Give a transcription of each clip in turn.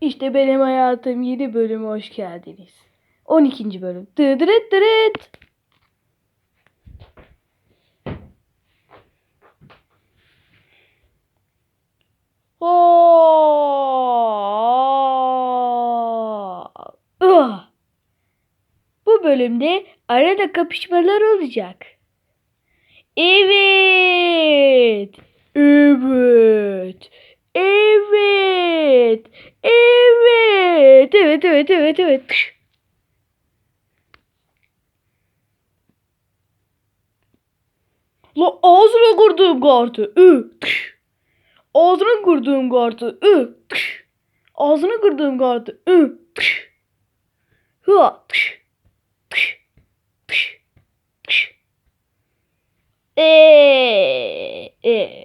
İşte benim hayatım yeni bölüme hoş geldiniz. 12. bölüm. Dıdırıt dırıt. Bu bölümde arada kapışmalar olacak. Evet. Evet. Evet. Evet. Evet evet evet evet. La ağzına kırdığım kartı. Ü. Ağzına kırdığım kartı. Ü. Ağzına kırdığım kartı. Ü. Hıa. Eee. Ee.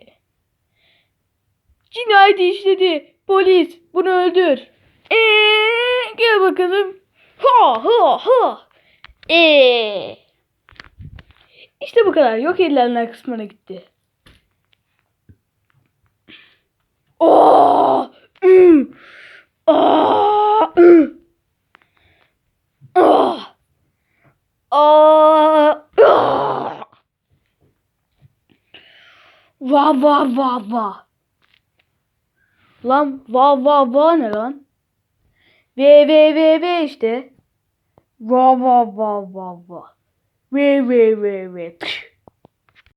Cinayet işledi. Polis bunu öldür. Eee gel bakalım. Ha ha ha. Eee. İşte bu kadar. Yok edilenler kısmına gitti. Aa! Ü! Aa! Ü! Aa! Aa! Aa! Va va va va. Lan va va va ne lan? Ve ve ve ve işte. Va va va va va. Ve ve ve ve.